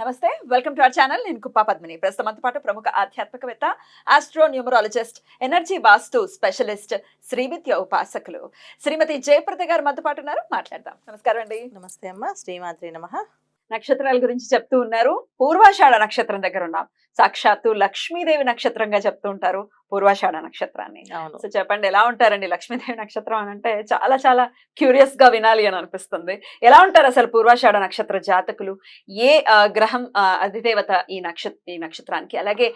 నమస్తే welcome to our channel. నేను కుప్పా పద్మిని. ప్రస్తుతం పాటు ప్రముఖ ఆధ్యాత్మికవేత్త astro numerologist energy vastu specialist Srividya ఉపాసకులు. శ్రీమతి జయప్రద గారు మనతో పాటు ఉన్నారు. మాట్లాడదాం. నమస్కారం అండి. నమస్తే అమ్మ. శ్రీమాత్రి నమ. నక్షత్రాల గురించి చెప్తూ ఉన్నారు. పూర్వాషాఢ నక్షత్రం దగ్గర ఉన్నాం. సాక్షాత్తు లక్ష్మీదేవి నక్షత్రంగా చెప్తూ ఉంటారు పూర్వాషాఢ నక్షత్రాన్ని. సో చెప్పండి ఎలా ఉంటారండి లక్ష్మీదేవి నక్షత్రం అని అంటే చాలా చాలా క్యూరియస్గా వినాలి అని అనిపిస్తుంది. ఎలా ఉంటారు అసలు పూర్వాషాఢ నక్షత్ర జాతకులు? ఏ గ్రహం అధిదేవత ఈ నక్షత్ర ఈ నక్షత్రానికి? అలాగే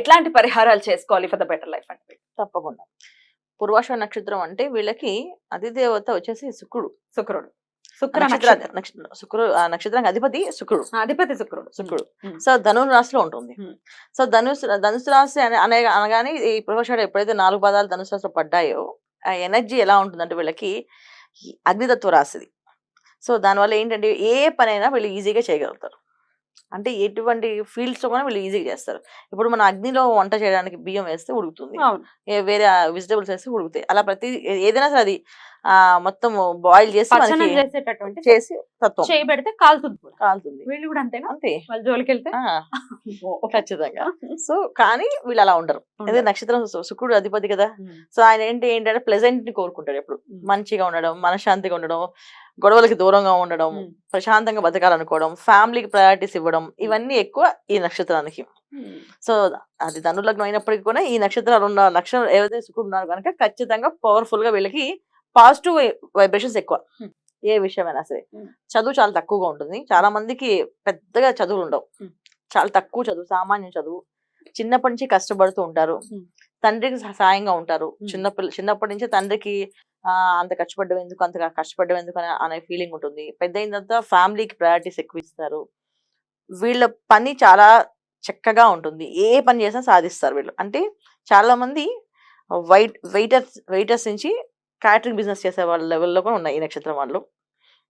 ఎట్లాంటి పరిహారాలు చేసుకోవాలి ఫర్ ద బెటర్ లైఫ్ అంటే తప్పకుండా. పూర్వాష నక్షత్రం అంటే వీళ్ళకి అధిదేవత వచ్చేసి శుక్రుడు. శుక్రుడు. శుక్ర నక్షత్ర శుక్రుడు నక్షత్రానికి అధిపతి శుక్రుడు. అధిపతి శుక్రుడు. శుక్రుడు. సో ధనుర్ రాశిలో ఉంటుంది. సో ధనుసు ధనుసు రాశి అనే అనే అనగానే ఈ పూర్వాషాఢ ఎప్పుడైతే నాలుగు పదాలు ధనుసు రాశిలో పడ్డాయో ఆ ఎనర్జీ ఎలా ఉంటుందంటే వీళ్ళకి అగ్నితత్వ రాశిది. సో దానివల్ల ఏంటంటే ఏ పనైనా వీళ్ళు ఈజీగా చేయగలుగుతారు. అంటే ఎటువంటి ఫీల్డ్స్లో కూడా వీళ్ళు ఈజీగా చేస్తారు. ఇప్పుడు మన అగ్నిలో వంట చేయడానికి బియ్యం వేస్తే ఉడుకుతుంది. వేరే వెజిటబుల్స్ వేస్తే ఉడుకుతాయి. అలా ప్రతి ఏదైనా సరే అది మొత్తం బాయిల్ చేసి చేసేటటువంటి చేసి తత్వం. చేయబెడితే కాలుతుంది కాలుతుంది. వీళ్ళు కూడా అంతేనా? అంతే. వాళ్ళ జోలికి వెళ్తే ఖచ్చితంగా. సో కానీ వీళ్ళు అలా ఉండరు. అదే నక్షత్రం శుక్రుడు అధిపతి కదా. సో ఆయన ఏంటి ఏంటంటే ప్లెజెంట్ని కోరుకుంటాడు ఎప్పుడు. మంచిగా ఉండడం మనశ్శాంతిగా ఉండడం గొడవలకి దూరంగా ఉండడం. ప్రశాంతంగా బతకాలనుకోవడం ఫ్యామిలీకి ప్రయారిటీస్ ఇవ్వడం ఇవన్నీ ఎక్కువ ఈ నక్షత్రానికి. సో అది ధను లగ్నం అయినప్పటికీ కూడా ఈ నక్షత్రాలు ఉన్న నక్షత్రం ఏవైతే శుక్రుడు ఉన్నారు కనుక ఖచ్చితంగా పవర్ఫుల్గా వీళ్ళకి పాజిటివ్ వైబ్రేషన్స్ ఎక్కువ. Hmm. ఏ విషయమైనా సరే. Hmm. చదువు చాలా తక్కువగా ఉంటుంది. చాలా మందికి పెద్దగా చదువులు ఉండవు. Hmm. చాలా తక్కువ చదువు సామాన్య చదువు. చిన్నప్పటి నుంచి కష్టపడుతూ ఉంటారు. తండ్రికి సహ- సాయంగా ఉంటారు. చిన్నపిల్ల చిన్నప్పటి నుంచి తండ్రికి అంత కష్టపడ్డం ఎందుకు? అంత కష్టపడ్డం ఎందుకు? అనే- అనే ఫీలింగ్ ఉంటుంది. పెద్ద అయిన తర్వాత ఫ్యామిలీకి ప్రయారిటీస్ ఎక్కువ ఇస్తారు. వీళ్ళ పని చాలా చక్కగా ఉంటుంది. ఏ పని చేసినా సాధిస్తారు వీళ్ళు. అంటే చాలా మంది వైట్ వెయిటర్స్ వెయిటర్స్ నుంచి క్యాటరింగ్ బిజినెస్ చేసే వాళ్ళ లెవెల్లో కూడా ఉన్నాయి ఈ నక్షత్రం వాళ్ళు.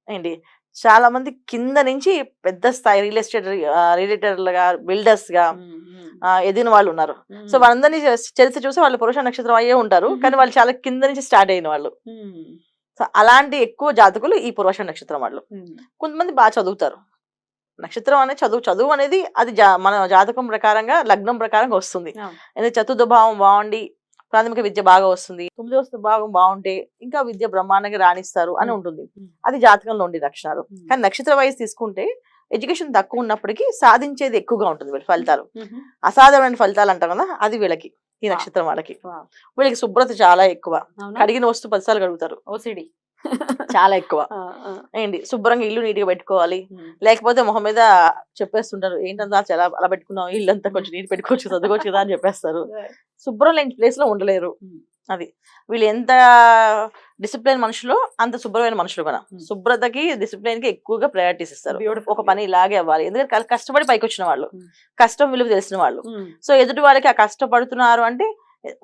ఏంటి? చాలా మంది కింద నుంచి పెద్ద స్థాయి రియల్ ఎస్టేట్ రిలేటర్లుగా బిల్డర్స్గా ఆ, ఎదిగిన వాళ్ళు ఉన్నారు. సో వాళ్ళందరినీ చరిత్ర చూసి వాళ్ళు పురుష నక్షత్రం అయ్యే ఉంటారు. కానీ వాళ్ళు చాలా కింద నుంచి స్టార్ట్ అయిన వాళ్ళు. సో అలాంటి ఎక్కువ జాతకులు ఈ పురుష నక్షత్రం వాళ్ళు. కొంతమంది బాగా చదువుతారు. నక్షత్రం అనేది చదువు చదువు అనేది అది మన జాతకం ప్రకారంగా లగ్నం ప్రకారంగా వస్తుంది. ఎందుకంటే చతుర్థ భావం బాగుండి ప్రాథమిక విద్య బాగా వస్తుంది. తొమ్మిదవ భాగం బాగుంటే ఇంకా విద్య బ్రహ్మాండంగా రాణిస్తారు అని. ఉంటుంది. అది జాతకంలో ఉండే లక్షణాలు. కానీ నక్షత్ర వయసు తీసుకుంటే ఎడ్యుకేషన్ తక్కువ ఉన్నప్పటికీ సాధించేది ఎక్కువగా ఉంటుంది వీళ్ళ ఫలితాలు. అసాధారణమైన ఫలితాలు అంటాం కదా అది వీళ్ళకి ఈ. నక్షత్రం వాళ్ళకి. వీళ్ళకి శుభ్రత చాలా ఎక్కువ. కడిగిన వస్తువు పదిసార్లు కడుగుతారు. ఓసిడి చాలా ఎక్కువ. ఏంటి? శుభ్రంగా ఇల్లు నీట్గా పెట్టుకోవాలి లేకపోతే మొహం మీద చెప్పేస్తుంటారు ఏంటంతా చాలా అలా పెట్టుకున్నావు? ఇల్లు అంతా కొంచెం నీట్ పెట్టుకోవచ్చు చదువుకోవచ్చు కదా అని చెప్పేస్తారు. శుభ్రం లేని ప్లేస్లో ఉండలేరు. అది. వీళ్ళు ఎంత డిసిప్లిన్ మనుషులు అంత శుభ్రమైన మనుషులు కూడా. శుభ్రతకి డిసిప్లిన్కి ఎక్కువగా ప్రయారిటీస్ ఇస్తారు. ఒక పని ఇలాగే అవ్వాలి. ఎందుకంటే కష్టపడి పైకి వచ్చిన వాళ్ళు. కష్టం విలువ తెలిసిన వాళ్ళు. సో ఎదుటి వాళ్ళకి ఆ కష్టపడుతున్నారు అంటే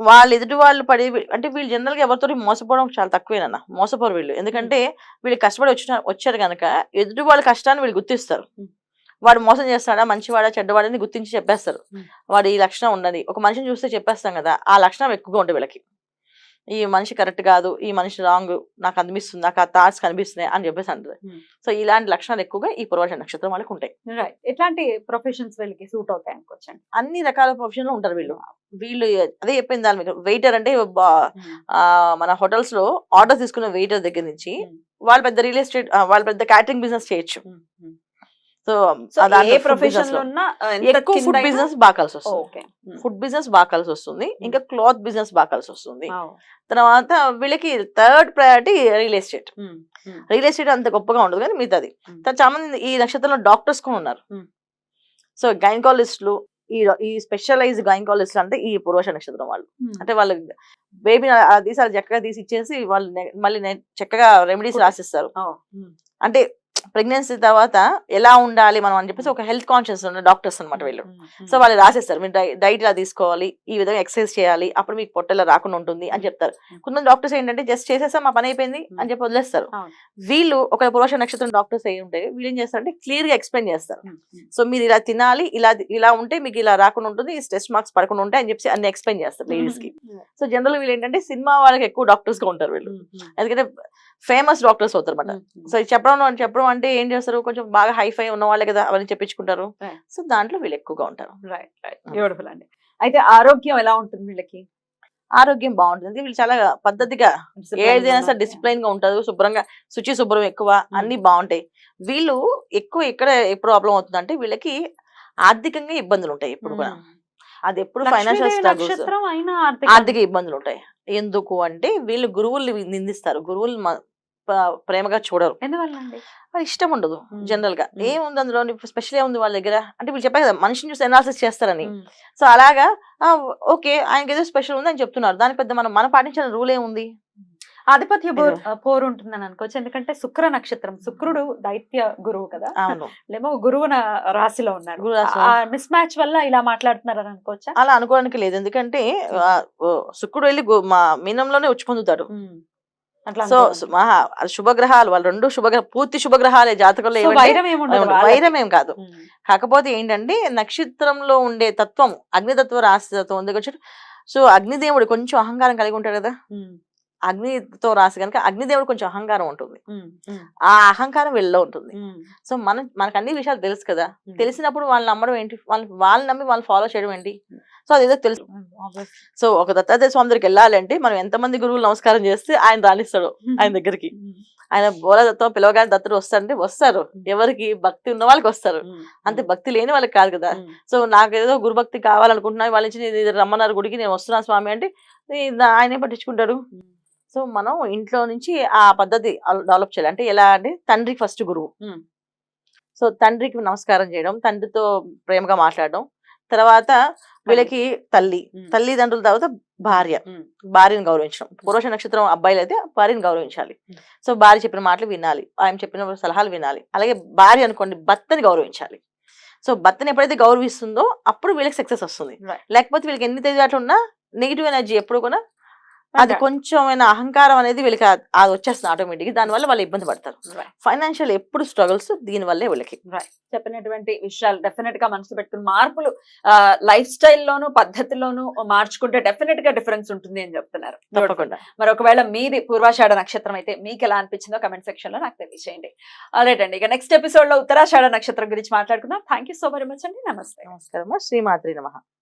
వాళ్ళు ఎదుటి వాళ్ళు పడి అంటే వీళ్ళు జనరల్గా ఎవరితో మోసపోవడం చాలా తక్కువేనన్న మోసపోరు వీళ్ళు. ఎందుకంటే వీళ్ళు కష్టపడి వచ్చిన వచ్చారు కనుక ఎదుటి వాళ్ళ కష్టాన్ని వీళ్ళు గుర్తిస్తారు. వాడు మోసం చేస్తాడా మంచివాడా చెడ్డవాడని గుర్తించి చెప్పేస్తారు. వాడు ఈ లక్షణం ఉన్నది. ఒక మనిషిని చూస్తే చెప్పేస్తాం కదా ఆ లక్షణం ఎక్కువగా ఉంటుంది వీళ్ళకి. ఈ మనిషి కరెక్ట్ కాదు ఈ మనిషి రాంగ్ నాకు అనిపిస్తుంది నాకు ఆ థాట్స్ కనిపిస్తున్నాయి అని చెప్పేసి అంటారు. సో ఇలాంటి లక్షణాలు ఎక్కువగా ఈ పూర్వజ నక్షత్రం వాళ్ళకి ఉంటాయి. ఎట్లాంటి ప్రొఫెషన్స్ వీళ్ళకి సూట్ అవుతాయి అనుకోవచ్చండి అన్ని రకాల ప్రొఫెషన్లో ఉంటారు వీళ్ళు. వీళ్ళు అదే చెప్పింది దాని మీకు వెయిటర్ అంటే మన హోటల్స్లో ఆర్డర్ తీసుకున్న వెయిటర్ దగ్గర నుంచి. వాళ్ళు పెద్ద రియల్ ఎస్టేట్ వాళ్ళు పెద్ద క్యాటరింగ్ బిజినెస్ చేయొచ్చు. సో ఏ ప్రొఫెషన్ ఎక్కువ ఫుడ్ బిజినెస్ బాగా కలిసి వస్తుంది ఫుడ్ బిజినెస్ బాగా కలిసి వస్తుంది. ఇంకా క్లాత్ బిజినెస్ బాగా కలిసి వస్తుంది. తర్వాత వీళ్ళకి third priority real estate. Real estate అంత గొప్పగా ఉండదు కానీ మిగతాది చాలా మంది ఈ నక్షత్రంలో డాక్టర్స్ కూడా ఉన్నారు. సో గైనకాలజిస్టులు ఈ ఈ స్పెషలైజ్ గైనకాలజిస్ట్ అంటే ఈ పూర్వష నక్షత్రం వాళ్ళు. అంటే వాళ్ళు బేబీ తీసి చక్కగా తీసి ఇచ్చేసి వాళ్ళు మళ్ళీ చక్కగా రెమెడీస్. రాసిస్తారు. అంటే ప్రెగ్నెన్సీ తర్వాత ఎలా ఉండాలి మనం అని చెప్పేసి ఒక హెల్త్ కాన్షియస్ ఉన్న డాక్టర్స్ అనమాట వీళ్ళు. సో వాళ్ళు రాసేస్తారు మీరు డైట్ ఇలా తీసుకోవాలి ఈ విధంగా ఎక్సర్సైజ్ చేయాలి అప్పుడు మీకు పొట్టలో రాకుండా ఉంటుంది అని చెప్తారు. కొంతమంది డాక్టర్స్ ఏంటంటే జస్ట్ చేసేసాం మా పని అయిపోయింది అని చెప్పి వదిలేస్తారు. వీళ్ళు ఒక పురుష నక్షత్రం డాక్టర్స్ అయి ఉంటే వీళ్ళు ఏం చేస్తారంటే క్లియర్గా ఎక్స్ప్లెయిన్ చేస్తారు. సో మీరు ఇలా తినాలి ఇలా ఇలా ఉంటే మీకు ఇలా రాకుండా ఉంటుంది ఈ స్ట్రెస్ మార్క్స్ పడకుండా ఉంటాయి అని చెప్పి అన్ని ఎక్స్ప్లెయిన్ చేస్తారు లేడీస్కి సో జనరల్ వీళ్ళు ఏంటంటే సినిమా వాళ్ళకి ఎక్కువ డాక్టర్స్గా ఉంటారు వీళ్ళు. ఎందుకంటే ఫేమస్ డాక్టర్స్ అవుతారు అనమాట సో చెప్పడం చెప్పడం అంటే ఏం చేస్తారు? కొంచెం బాగా హైఫై ఉన్న వాళ్ళే కదా అవన్నీ చెప్పించుకుంటారు. సో దాంట్లో వీళ్ళు ఎక్కువగా ఉంటారు. రైట్ రైట్ బ్యూటిఫుల్ అండి. అయితే ఆరోగ్యం ఎలా ఉంటుంది వీళ్ళకి? ఆరోగ్యం బాగుంటుంది. వీళ్ళు చాలా పద్ధతిగా ఏదైనా సరే డిసిప్లైన్గా ఉంటారు. శుభ్రంగా శుచి శుభ్రం ఎక్కువ అన్ని బాగుంటాయి. వీళ్ళు ఎక్కువ ఎక్కడ ప్రాబ్లం అవుతుందంటే వీళ్ళకి ఆర్థికంగా ఇబ్బందులు ఉంటాయి ఎప్పుడు కూడా. అది ఎప్పుడు ఫైనాన్షియల్ స్ట్రగుల్స్ అయినా ఆర్థిక ఇబ్బందులు ఉంటాయి. ఎందుకు అంటే వీళ్ళు గురువుల్ని నిందిస్తారు. గురువులు ప్రేమగా చూడరు. అది ఇష్టం ఉండదు. జనరల్గా. ఏముంది అందులో? స్పెషల్ ఏముంది వాళ్ళ దగ్గర? అంటే వీళ్ళు చెప్పారు కదా మనిషిని చూసి అనాలిసిస్ చేస్తారని. సో అలాగా ఓకే ఆయనకి ఏదో స్పెషల్ ఉంది అని చెప్తున్నారు. దాని పెద్ద మనం మనం పాటించిన రూల్ ఏముంది? ఆధిపత్య పోరు ఉంటుందని అనుకోవచ్చు. ఎందుకంటే శుక్ర నక్షత్రం శుక్రుడు దైత్య గురువు కదా. ఏమో గురువు రాశిలో ఉన్నారు. మిస్ మ్యాచ్ వల్ల ఇలా మాట్లాడుతున్నారని అనుకోవచ్చా? అలా అనుకోవడానికి లేదు. ఎందుకంటే శుక్రుడు వెళ్ళి మా మీనంలోనే ఉచ్చి పొందుతాడు. సో మహా శుభగ్రహాలు వాళ్ళు రెండు శుభగ్రహ పూర్తి శుభగ్రహాలే జాతకంలో వైరం ఏం కాదు. కాకపోతే ఏంటంటే నక్షత్రంలో ఉండే తత్వం అగ్నితత్వ రాశి తత్వం ఉంది సో అగ్నిదేవుడు కొంచెం అహంకారం కలిగి ఉంటాడు కదా. అగ్నితో రాసి కనుక అగ్నిదేవుడు కొంచెం అహంకారం ఉంటుంది. ఆ అహంకారం వీళ్ళలో ఉంటుంది. సో మనం మనకు అన్ని విషయాలు తెలుసు కదా. తెలిసినప్పుడు వాళ్ళు నమ్మడం ఏంటి వాళ్ళు వాళ్ళు నమ్మి వాళ్ళు ఫాలో చేయడం ఏంటి సో అదేదో తెలుసు. సో ఒక దత్తాత్రేయ స్వామి దగ్గరికి వెళ్ళాలంటే మనం ఎంతమంది గురువులు నమస్కారం చేస్తే ఆయన రాణిస్తాడు ఆయన దగ్గరికి. ఆయన బోలదత్తం పిలవగానే దత్తుడు వస్తారంటే వస్తారు ఎవరికి భక్తి ఉన్న వాళ్ళకి వస్తారు. అంతే భక్తి లేని వాళ్ళకి కాదు కదా. సో నాకు ఏదో గురుభక్తి కావాలనుకుంటున్నా వాళ్ళ నుంచి రమ్మన్నారు గుడికి నేను వస్తున్నాను స్వామి అంటే ఆయనే పట్టించుకుంటాడు. సో మనం ఇంట్లో నుంచి ఆ పద్ధతి డెవలప్ చేయాలి. అంటే ఎలా అంటే తండ్రి ఫస్ట్ గురువు. సో తండ్రికి నమస్కారం చేయడం తండ్రితో ప్రేమగా మాట్లాడడం తర్వాత వీళ్ళకి తల్లి. తల్లిదండ్రుల తర్వాత భార్య. భార్యను గౌరవించడం. పురుష నక్షత్రం అబ్బాయిలు అయితే భార్యను గౌరవించాలి. సో భార్య చెప్పిన మాటలు వినాలి. ఆయన చెప్పిన సలహాలు వినాలి. అలాగే భార్య అనుకోండి భర్తని గౌరవించాలి. సో భర్తని ఎప్పుడైతే గౌరవిస్తుందో అప్పుడు వీళ్ళకి సక్సెస్ వస్తుంది. లేకపోతే వీళ్ళకి ఎన్ని తెలివితేటలు ఉన్నా నెగిటివ్ ఎనర్జీ ఎప్పుడు కూడా అది. కొంచెమైన అహంకారం అనేది వీళ్ళకి అది వచ్చేస్తుంది ఆటోమేటిక్ దానివల్ల వాళ్ళు ఇబ్బంది పడతారు. ఫైనాన్షియల్ ఎప్పుడు స్ట్రగుల్స్ దీని వల్లే వీళ్ళకి. చెప్పినటువంటి విషయాలు డెఫినెట్గా మనసు పెట్టుకుని మార్పులు లైఫ్ లోను పద్ధతిలోను మార్చుకుంటే డెఫినెట్గా డిఫరెన్స్ ఉంటుంది అని చెప్తున్నారు. తప్పకుండా. మరి ఒకవేళ మీది పూర్వాషాఢ నక్షత్రం అయితే మీకు ఎలా అనిపించిందో కమెంట్ సెక్షన్లో నాకు తెలియజేయండి ఆల్రైట్ అండి. ఇక నెక్స్ట్ ఎపిసోడ్లో ఉత్తరాషాఢ నక్షత్రం గురించి మాట్లాడుకుందాం. Thank you so very much అండి. నమస్తే. నమస్కారం శ్రీమాత్రి నమ.